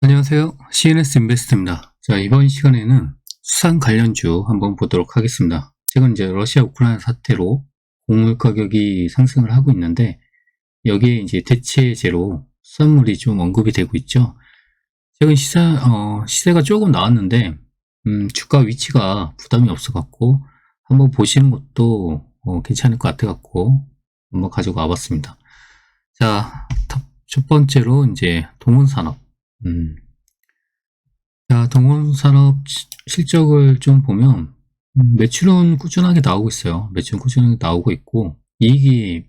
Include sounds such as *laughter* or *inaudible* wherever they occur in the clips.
안녕하세요. CNS 인베스트입니다. 자, 이번 시간에는 수산 관련주 한번 보도록 하겠습니다. 최근 이제 러시아 우크라이나 사태로 곡물 가격이 상승을 하고 있는데 여기에 이제 대체제로 수산물이 좀 언급이 되고 있죠. 최근 시세, 어, 시세가 조금 나왔는데 음, 주가 위치가 부담이 없어 갖고 한번 보시는 것도 어, 괜찮을 것 같아 갖고 한번 가지고 와봤습니다. 자, 첫- 첫 번째로 이제 동원산업. 음. 자, 동원산업 시- 실적을 좀 보면 음, 매출은 꾸준하게 나오고 있어요. 매출은 꾸준하게 나오고 있고 이익이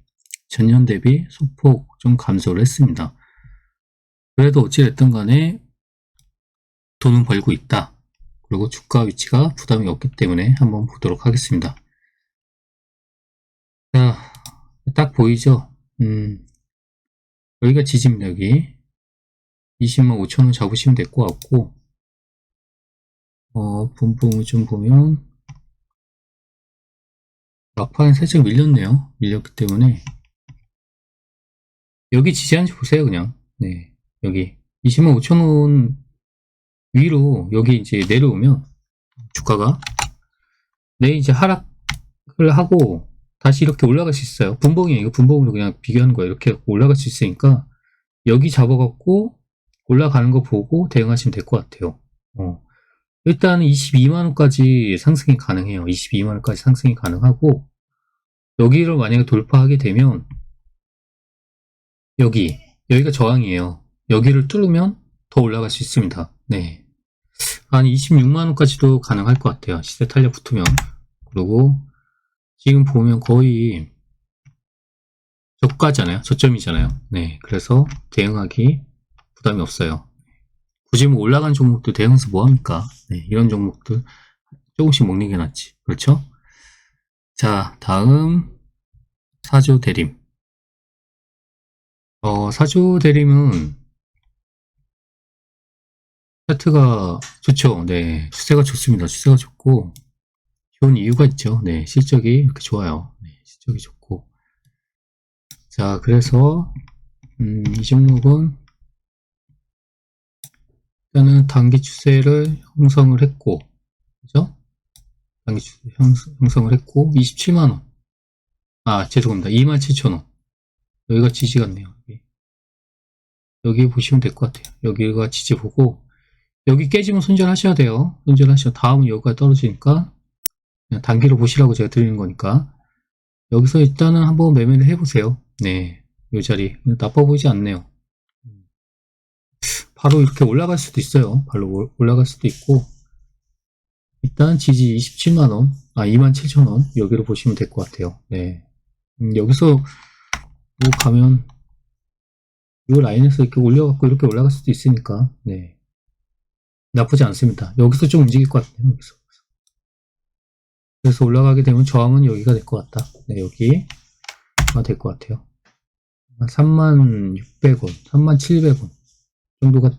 전년 대비 소폭 좀 감소를 했습니다. 그래도 어찌됐든 간에 돈은 벌고 있다. 그리고 주가 위치가 부담이 없기 때문에 한번 보도록 하겠습니다. 자, 딱 보이죠? 음, 여기가 지지입니다, 여기. 20만 5천원 잡으시면 될 것 같고, 어, 분봉을 좀 보면, 막판에 살짝 밀렸네요. 밀렸기 때문에, 여기 지지한지 보세요, 그냥. 네, 여기. 20만 5천원 위로, 여기 이제 내려오면, 주가가, 내 이제 하락을 하고, 다시 이렇게 올라갈 수 있어요. 분봉이에요. 이거 분봉으로 그냥 비교하는 거예요. 이렇게 올라갈 수 있으니까, 여기 잡아갖고, 올라가는 거 보고 대응하시면 될 것 같아요. 어. 일단 22만원까지 상승이 가능해요. 22만원까지 상승이 가능하고, 여기를 만약에 돌파하게 되면, 여기, 여기가 저항이에요. 여기를 뚫으면 더 올라갈 수 있습니다. 네. 한 26만원까지도 가능할 것 같아요. 시세 탄력 붙으면. 그리고, 지금 보면 거의 저가잖아요. 저점이잖아요. 네. 그래서 대응하기 부담이 없어요. 굳이 뭐 올라간 종목도 대응해서 뭐합니까? 네, 이런 종목들 조금씩 먹는 게 낫지. 그렇죠? 자, 다음 사조 대림. 어, 사조 대림은 차트가 좋죠. 네, 추세가 좋습니다. 추세가 좋고 좋은 이유가 있죠. 네, 실적이 좋아요. 네, 실적이 좋고 자, 그래서 음, 이 종목은 일단은 단기 추세를 형성을 했고, 그죠? 단기 추세 형, 형성 을 했고, 27만원. 아, 죄송합니다. 27,000원. 여기가 지지 같네요. 여기. 여기 보시면 될 것 같아요. 여기가 지지 보고, 여기 깨지면 손절하셔야 돼요. 손절하셔. 다음은 여기가 떨어지니까, 단기로 보시라고 제가 드리는 거니까. 여기서 일단은 한번 매매를 해보세요. 네. 이 자리. 나빠 보이지 않네요. 바로 이렇게 올라갈 수도 있어요. 바로 올- 올라갈 수도 있고 일단 지지 27만원 아 27,000원 여기로 보시면 될 것 같아요. 네. 음, 여기서 뭐 가면 이 라인에서 이렇게 올려갖고 이렇게 올라갈 수도 있으니까 네. 나쁘지 않습니다. 여기서 좀 움직일 것 같아요. 여기서. 그래서 올라가게 되면 저항은 여기가 될 것 같다. 네, 여기가 될 것 같아요. 36,600원, 37,700원 정도가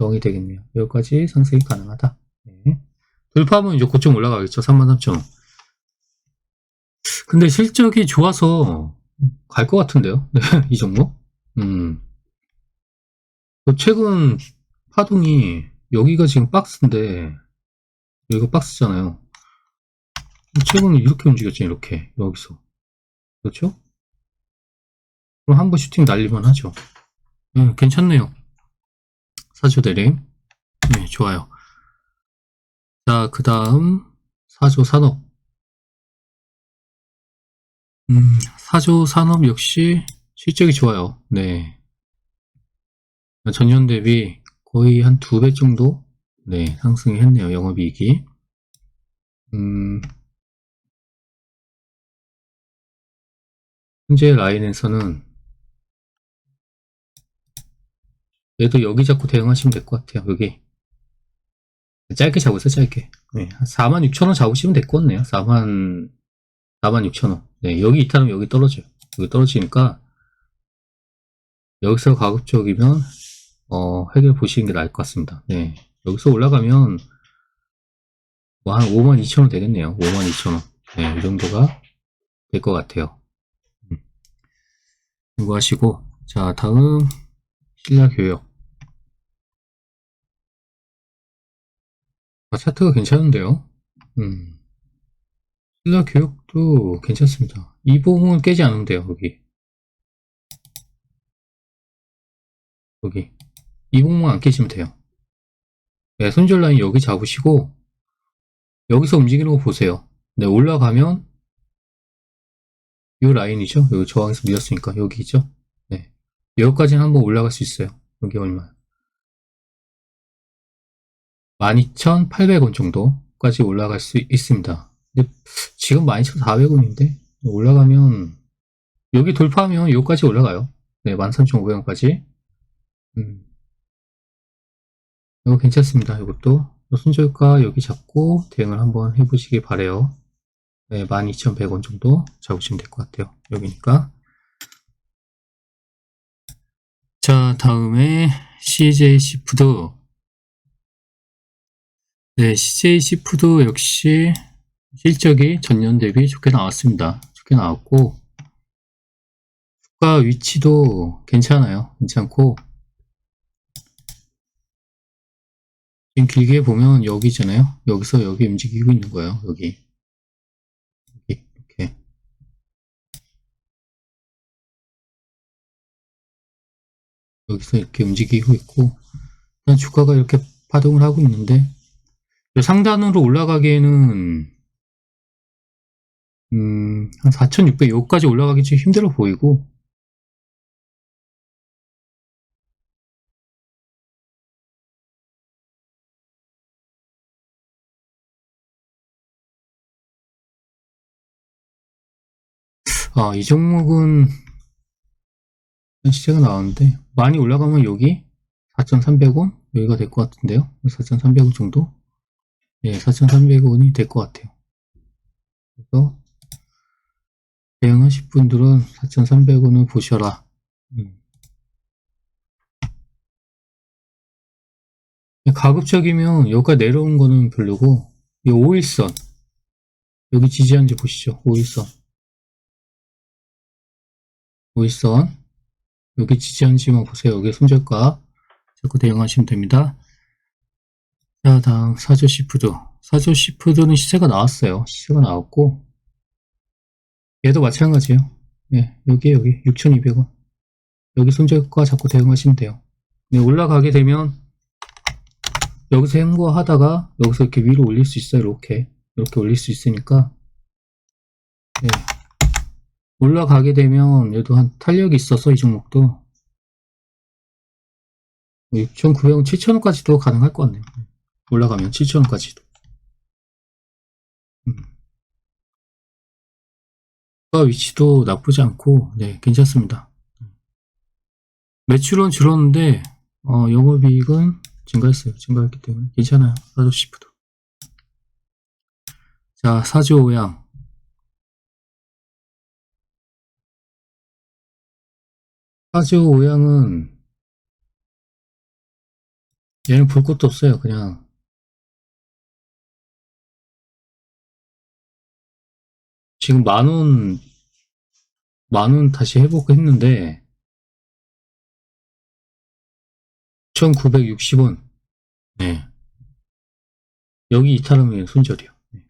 정이 되겠네요. 여기까지 상승이 가능하다. 네. 돌파하면 이제 고점 올라가겠죠. 33,000원. 근데 실적이 좋아서 갈 것 같은데요. 네, *laughs* 이 정도? 음. 그 최근 파동이 여기가 지금 박스인데 여기가 박스잖아요. 최근 이렇게 움직였죠. 이렇게 여기서 그렇죠? 그럼 한 번 슈팅 날리면 하죠. 음, 괜찮네요. 사조 대림. 네, 좋아요. 자, 그 다음, 사조 산업. 음, 사조 산업 역시 실적이 좋아요. 네. 전년 대비 거의 한 두 배 정도, 네, 상승이 했네요. 영업이익이. 음, 현재 라인에서는 얘도 여기 잡고 대응하시면 될 것 같아요. 여기. 짧게 잡으세요, 짧게. 네. 46,000원 잡으시면 될 것 같네요. 4만, 46,000원. 네. 여기 이탈하면 여기 떨어져요. 여기 떨어지니까, 여기서 가급적이면, 어, 해결 보시는 게 나을 것 같습니다. 네. 여기서 올라가면, 뭐 한 52,000원 되겠네요. 52,000원. 네. 이 정도가 될 것 같아요. 음. 이거 하시고, 자, 다음, 신라 교역. 아, 차트가 괜찮은데요? 음. 신라 교육도 괜찮습니다. 이봉은 깨지 않으면 돼요, 여기. 여기. 이봉만 안 깨지면 돼요. 네, 손절 라인 여기 잡으시고, 여기서 움직이는 거 보세요. 네, 올라가면, 이 라인이죠? 여기 저항에서 밀었으니까, 여기 있죠? 네. 여기까지는 한번 올라갈 수 있어요. 여기 얼마? 12,800원 정도까지 올라갈 수 있습니다. 근데 지금 12,400원인데, 올라가면, 여기 돌파하면 여기까지 올라가요. 네, 13,500원까지. 음. 이거 괜찮습니다. 이것도. 순절가 여기 잡고 대응을 한번 해보시기 바래요. 네, 12,100원 정도 잡으시면 될 것 같아요. 여기니까. 자, 다음에 CJ 시푸드. 네, CJ 시푸드 역시 실적이 전년 대비 좋게 나왔습니다. 좋게 나왔고, 주가 위치도 괜찮아요. 괜찮고, 지금 길게 보면 여기잖아요. 여기서 여기 움직이고 있는 거예요. 여기, 이렇게. 여기서 이렇게 움직이고 있고, 주가가 이렇게 파동을 하고 있는데, 상단으로 올라가기에는, 음, 한 4,600, 여기까지 올라가기 좀 힘들어 보이고, 아, 이 종목은 시세가 나왔는데 많이 올라가면 여기 4,300원 여기가 될 것 같은데요. 4,300원 정도? 예, 4,300원이 될 것 같아요. 그래서 대응하실 분들은 4,300원을 보셔라. 음. 가급적이면 여기가 내려온 거는 별로고 이 5일선 여기 지지한지 보시죠. 5일선 5일선 여기 지지한지만 보세요. 여기 손절가 자꾸 대응하시면 됩니다. 자 다음 사조 시푸드 사조 시푸드는 시세가 나왔어요. 시세가 나왔고 얘도 마찬가지예요. 네, 여기 여기 6,200원 여기 손절가 자꾸 대응하시면 돼요. 네, 올라가게 되면 여기서 행보하다가 여기서 이렇게 위로 올릴 수 있어요. 이렇게 이렇게 올릴 수 있으니까 네. 올라가게 되면 얘도 한 탄력이 있어서 이 종목도 6,900원, 7,000원까지도 가능할 것 같네요. 올라가면 7,000원까지도. 음. 가 위치도 나쁘지 않고, 네, 괜찮습니다. 매출은 줄었는데, 어, 영업이익은 증가했어요. 증가했기 때문에 괜찮아요. 사조 시프도. 자, 사조 오양. 사조 오양은 얘는 볼 것도 없어요. 그냥 지금 만원 만원 다시 해보고 했는데 1960원 네 여기 이탈하면 손절이요 네.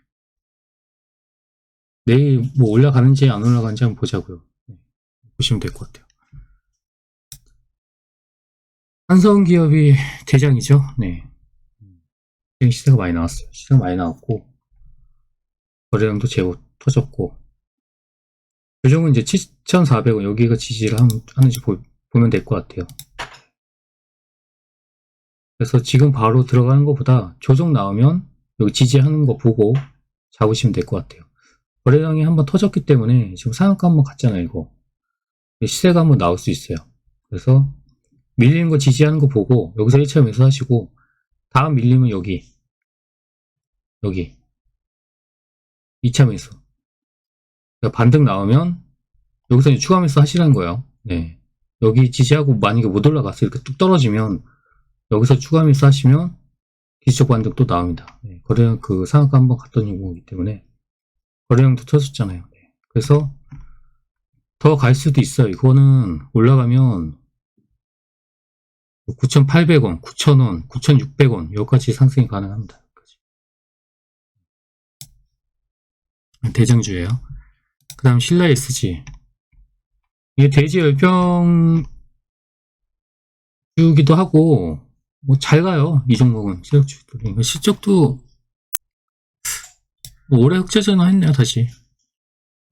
내일 뭐 올라가는지 안 올라가는지 한번 보자고요 네. 보시면 될 것 같아요 한성 기업이 대장이죠. 네. 지금 시세가 많이 나왔어요. 시세가 많이 나왔고, 거래량도 제법 터졌고, 조정은 이제 7,400원, 여기가 지지를 하는지 보, 보면 될 것 같아요. 그래서 지금 바로 들어가는 것보다 조정 나오면 여기 지지하는 거 보고 잡으시면 될 것 같아요. 거래량이 한번 터졌기 때문에 지금 상한가 한번 갔잖아요, 이거. 시세가 한번 나올 수 있어요. 그래서 밀리는 거 지지하는 거 보고 여기서 1차 매수 하시고 다음 밀리면 여기 여기 2차 매수 그러니까 반등 나오면 여기서 추가 매수 하시라는 거예요 네. 여기 지지하고 만약에 못 올라갔어 이렇게 뚝 떨어지면 여기서 추가 매수 하시면 기술적 반등 또 나옵니다 네. 거래량 그 상한가 한번 갔던 이유이기 때문에 거래량도 터졌잖아요 네. 그래서 더 갈 수도 있어요. 이거는 올라가면 9,800원, 9,000원, 9,600원 여기까지 상승이 가능합니다. 대장주예요. 그 다음 신라 SG 이게 돼지 열병 주기도 하고 뭐 잘 가요 이 종목은 실적주도 그러니까 실적도 뭐 올해 흑자 전환했네요 다시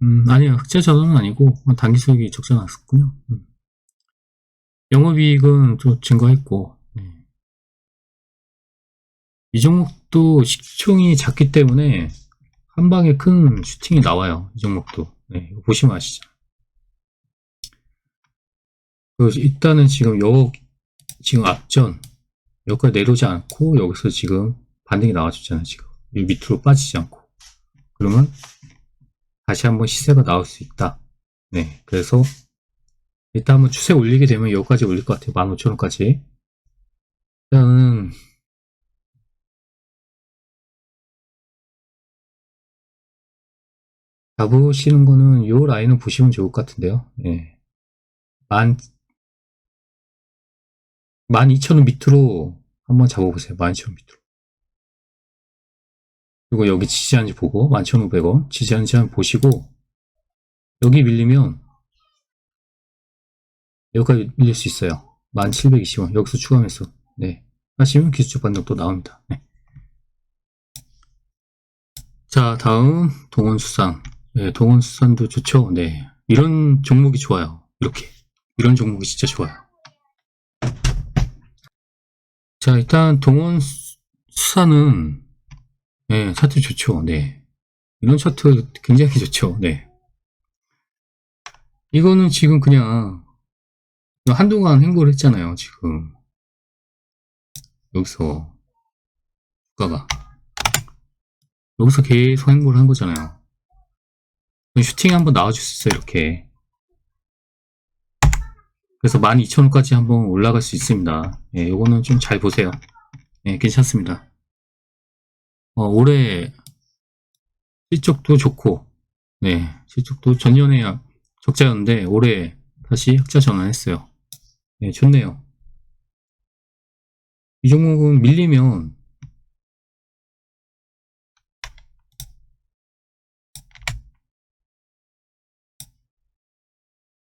음 아니요 흑자 전환은 아니고 단기 수익이 적자 났었군요 음. 영업이익은 좀 증가했고 네. 이 종목도 시총이 작기 때문에 한 방에 큰 슈팅이 나와요 이 종목도. 네, 보시면 아시죠? 그 일단은 지금 요 지금 앞전 여기까지 내려오지 않고 여기서 지금 반등이 나와줬잖아요 지금. 이 밑으로 빠지지 않고. 그러면 다시 한번 시세가 나올 수 있다. 네 그래서 일단 한번 추세 올리게 되면 여기까지 올릴 것 같아요 15,000원까지 일단은 잡으시는 거는 요 라인을 보시면 좋을 것 같은데요 예. 만 12,000원 밑으로 한번 잡아보세요. 12,000원 밑으로. 그리고 여기 지지한지 보고 11,500원 지지한지 한번 보시고 여기 밀리면 여기까지 밀릴 수 있어요. 1720원 여기서 추가 매수 네 하시면 기술적 반등 또 나옵니다. 네. 자 다음 동원수산 네, 동원수산도 좋죠. 네 이런 종목이 좋아요. 이렇게 이런 종목이 진짜 좋아요. 자, 일단 동원 수- 수사는 네, 차트 좋죠. 네. 이런 차트 굉장히 좋죠. 네. 이거는 지금 그냥 한동안 행보를 했잖아요. 지금 여기서 주가가 여기서 계속 행보를 한 거잖아요. 슈팅 한번 나와줄 수 있어요. 이렇게 그래서 12,000원까지 한번 올라갈 수 있습니다. 예, 요거는 좀 잘 보세요. 예, 괜찮습니다. 어, 올해 실적도 좋고, 네, 실적도 전년에 적자였는데, 올해 다시 흑자 전환했어요. 네, 좋네요. 이 종목은 밀리면,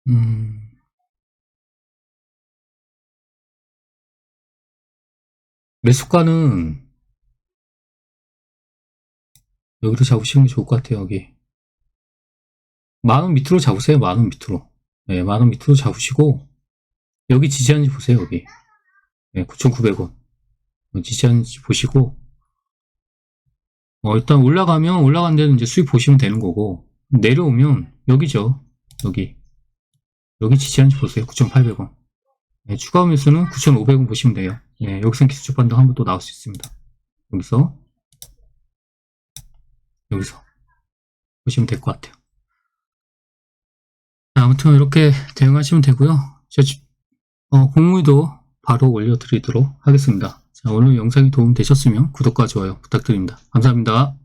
음, 매수가는 여기로 잡으시는 게 좋을 것 같아요, 여기. 만 원 밑으로 잡으세요, 만 원 밑으로. 네, 만 원 밑으로 잡으시고, 여기 지지한지 보세요, 여기. 네, 9,900원. 지지한지 보시고, 어, 일단 올라가면, 올라간 데는 이제 수익 보시면 되는 거고, 내려오면, 여기죠. 여기. 여기 지지한지 보세요, 9,800원. 네, 추가 매수는 9,500원 보시면 돼요. 예, 여기서 기술적 반등 한번 또 나올 수 있습니다. 여기서 여기서 보시면 될 것 같아요. 자, 아무튼 이렇게 대응하시면 되고요. 저 어, 공무도 바로 올려드리도록 하겠습니다. 자, 오늘 영상이 도움 되셨으면 구독과 좋아요 부탁드립니다. 감사합니다.